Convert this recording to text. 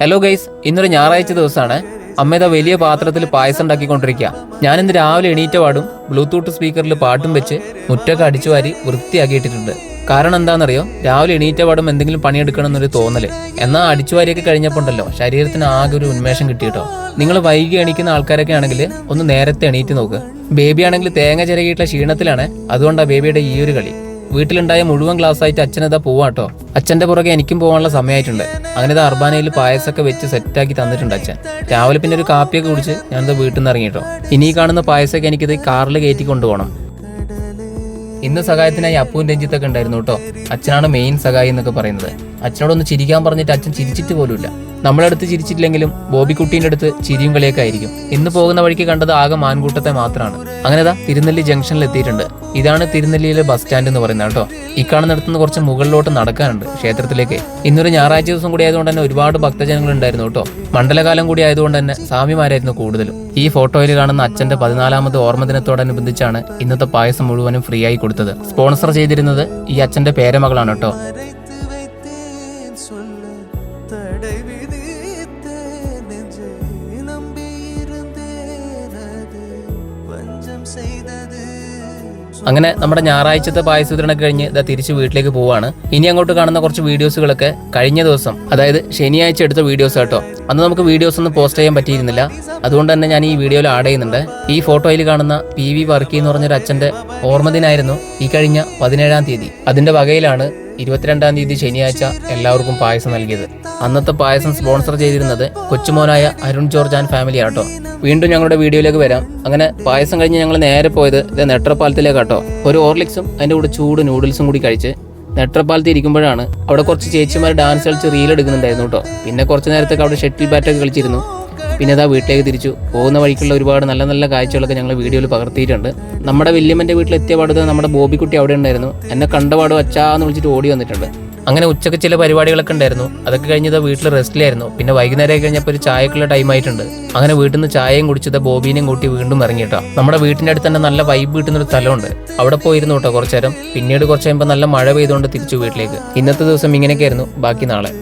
Hello guys ഇന്നൊരു ഞായറാഴ്ച ദിവസമാണ്. അമ്മേത വലിയ പാത്രത്തിൽ പായസം ഉണ്ടാക്കിക്കൊണ്ടിരിക്കുക. ഞാനിന്ന് രാവിലെ എണീറ്റ പാടും ബ്ലൂടൂത്ത് സ്പീക്കറിൽ പാട്ടും വെച്ച് മുറ്റൊക്കെ അടിച്ചു വാരി വൃത്തിയാക്കിയിട്ടിട്ടുണ്ട്. കാരണം എന്താണെന്നറിയോ? രാവിലെ എണീറ്റ പാടും എന്തെങ്കിലും പണിയെടുക്കണം എന്നൊരു തോന്നൽ. എന്നാൽ അടിച്ചു വാരിയൊക്കെ കഴിഞ്ഞപ്പോൾ ഉണ്ടല്ലോ ശരീരത്തിന് ആകെ ഒരു ഉന്മേഷം കിട്ടിയിട്ടോ. നിങ്ങൾ വൈകി എണീക്കുന്ന ആൾക്കാരൊക്കെ ആണെങ്കിൽ ഒന്ന് നേരത്തെ എണീറ്റ് നോക്ക്. ബേബി ആണെങ്കിൽ തേങ്ങ ചിരകിയിട്ടുള്ള ക്ഷീണത്തിലാണ്. അതുകൊണ്ടാണ് ബേബിയുടെ ഈ ഒരു കളി. വീട്ടിലുണ്ടായ മുഴുവൻ ക്ലാസ് ആയിട്ട് അച്ഛനിതാ പോവാട്ടോ. അച്ഛന്റെ പുറകെ എനിക്കും പോകാനുള്ള സമയമായിട്ടുണ്ട് അങ്ങനെ ഇത് അർബാനയിൽ പായസമൊക്കെ വെച്ച് സെറ്റാക്കി തന്നിട്ടുണ്ട് അച്ഛൻ. രാവിലെ പിന്നെ ഒരു കാപ്പിയൊക്കെ കുടിച്ച് ഞാനിത് വീട്ടിൽ നിന്ന് ഇറങ്ങിട്ടോ. ഇനി കാണുന്ന പായസമൊക്കെ എനിക്കിത് കാറിൽ കയറ്റി കൊണ്ടുപോകണം. ഇന്ന് സഹായത്തിനായി അപ്പുവും രഞ്ജിത്തൊക്കെ ഉണ്ടായിരുന്നു കേട്ടോ. അച്ഛനാണ് മെയിൻ സഹായി എന്നൊക്കെ പറയുന്നത്. അച്ഛനോടൊന്ന് ചിരിക്കാൻ പറഞ്ഞിട്ട് അച്ഛൻ ചിരിച്ചിട്ട് പോലുമില്ല. നമ്മളടുത്ത് ചിരിച്ചിട്ടില്ലെങ്കിലും ബോബിക്കുട്ടീന്റെ അടുത്ത് ചിരിയും കളിയൊക്കെ ആയിരിക്കും. ഇന്ന് പോകുന്ന വഴിക്ക് കണ്ടത് ആകെ മാൻകൂട്ടത്തെ മാത്രമാണ് അങ്ങനെ ദാ തിരുനെല്ലി ജംഗ്ഷനിൽ എത്തിയിട്ടുണ്ട്. ഇതാണ് തിരുനെല്ലിയിലെ ബസ് സ്റ്റാൻഡ് എന്ന് പറയുന്നത് കേട്ടോ. ഈ കാണുന്നിടത്തുനിന്ന് കുറച്ച് മുകളിലോട്ട് നടക്കാനുണ്ട് ക്ഷേത്രത്തിലേക്ക്. ഇന്നൊരു ഞായറാഴ്ച ദിവസം കൂടി ആയതുകൊണ്ട് തന്നെ ഒരുപാട് ഭക്തജനങ്ങൾ ഉണ്ടായിരുന്നു കേട്ടോ. മണ്ഡലകാലം കൂടി ആയതുകൊണ്ട് തന്നെ സ്വാമിമാരായിരുന്നു കൂടുതലും. ഈ ഫോട്ടോയിൽ കാണുന്ന അച്ഛന്റെ പതിനാലാമത് ഓർമ്മദിനത്തോടനുബന്ധിച്ചാണ് ഇന്നത്തെ പായസം മുഴുവനും ഫ്രീ ആയി കൊടുത്തത്. സ്പോൺസർ ചെയ്തിരുന്നത് ഈ അച്ഛന്റെ പേരമകളാണ് കേട്ടോ. അങ്ങനെ നമ്മുടെ ഞായറാഴ്ചത്തെ പായസ വിതരണം കഴിഞ്ഞ് ഇതാ തിരിച്ച് വീട്ടിലേക്ക് പോവാണ്. ഇനി അങ്ങോട്ട് കാണുന്ന കുറച്ച് വീഡിയോസുകളൊക്കെ കഴിഞ്ഞ ദിവസം അതായത് ശനിയാഴ്ച എടുത്ത വീഡിയോസ് കേട്ടോ. അന്ന് നമുക്ക് വീഡിയോസ് ഒന്നും പോസ്റ്റ് ചെയ്യാൻ പറ്റിയിരുന്നില്ല. അതുകൊണ്ട് തന്നെ ഞാൻ ഈ വീഡിയോയിൽ ആഡ് ചെയ്യുന്നുണ്ട്. ഈ ഫോട്ടോയിൽ കാണുന്ന പി വി വർക്കി എന്ന് പറഞ്ഞൊരു അച്ഛന്റെ ഓർമ്മദിനായിരുന്നു ഈ കഴിഞ്ഞ പതിനേഴാം തീയതി. അതിന്റെ വകയിലാണ് ഇരുപത്തിരണ്ടാം തീയതി ശനിയാഴ്ച എല്ലാവർക്കും പായസം നൽകിയത്. അന്നത്തെ പായസം സ്പോൺസർ ചെയ്തിരുന്നത് കൊച്ചുമോനായ അരുൺ ജോർജ് ആൻഡ് ഫാമിലി ആട്ടോ. വീണ്ടും ഞങ്ങളുടെ വീഡിയോയിലേക്ക് വരാം. അങ്ങനെ പായസം കഴിഞ്ഞ് ഞങ്ങൾ നേരെ പോയത് ഇത് നെട്രപ്പാലത്തിലേക്ക് കേട്ടോ ഒരു ഓർലിക്സും അതിന്റെ കൂടെ ചൂട് നൂഡിൽസും കൂടി കഴിച്ച് നെട്രപ്പാലത്ത് ഇരിക്കുമ്പോഴാണ് അവിടെ കുറച്ച് ചേച്ചിമാർ ഡാൻസ് കളിച്ച് റീൽ എടുക്കുന്നുണ്ടായിരുന്നു കേട്ടോ പിന്നെ കുറച്ച് നേരത്തേക്ക് അവിടെ ഷട്ടിൽ ബാറ്റൊക്കെ കളിച്ചിരുന്നു. പിന്നെ അതാ വീട്ടിലേക്ക് തിരിച്ചു. പോകുന്ന വഴിക്കുള്ള ഒരുപാട് നല്ല നല്ല കാഴ്ചകളൊക്കെ ഞങ്ങൾ വീഡിയോയിൽ പകർത്തിയിട്ടുണ്ട്. നമ്മുടെ വല്യമ്മന്റെ വീട്ടിലെത്തിയ പാടത്ത് നമ്മുടെ ബോബിക്കുട്ടി അവിടെ ഉണ്ടായിരുന്നു. എന്നെ കണ്ട പാടും അച്ചാന്ന് വിളിച്ചിട്ട് ഓടി വന്നിട്ടുണ്ട്. അങ്ങനെ ഉച്ചയ്ക്ക് ചില പരിപാടികളൊക്കെ ഉണ്ടായിരുന്നു. അതൊക്കെ കഴിഞ്ഞത് വീട്ടിൽ റെസ്റ്റിലായിരുന്നു. പിന്നെ വൈകുന്നേരം കഴിഞ്ഞപ്പോൾ ഒരു ചായക്കുള്ള ടൈം ആയിട്ടുണ്ട്. അങ്ങനെ വീട്ടിൽ നിന്ന് ചായയും കുടിച്ചത് ബോബീനെയും കൂട്ടി വീണ്ടും ഇറങ്ങി കേട്ടോ നമ്മുടെ വീട്ടിന്റെ അടുത്ത് തന്നെ നല്ല വൈബ് കിട്ടുന്ന ഒരു സ്ഥലമുണ്ട്. അവിടെ പോയിരുന്നു കേട്ടോ കുറച്ചേരം പിന്നീട് കുറച്ച് കഴിയുമ്പോൾ നല്ല മഴ പെയ്തുകൊണ്ട് തിരിച്ചു വീട്ടിലേക്ക്. ഇന്നത്തെ ദിവസം ഇങ്ങനെയൊക്കെയായിരുന്നു. ബാക്കി നാളെ.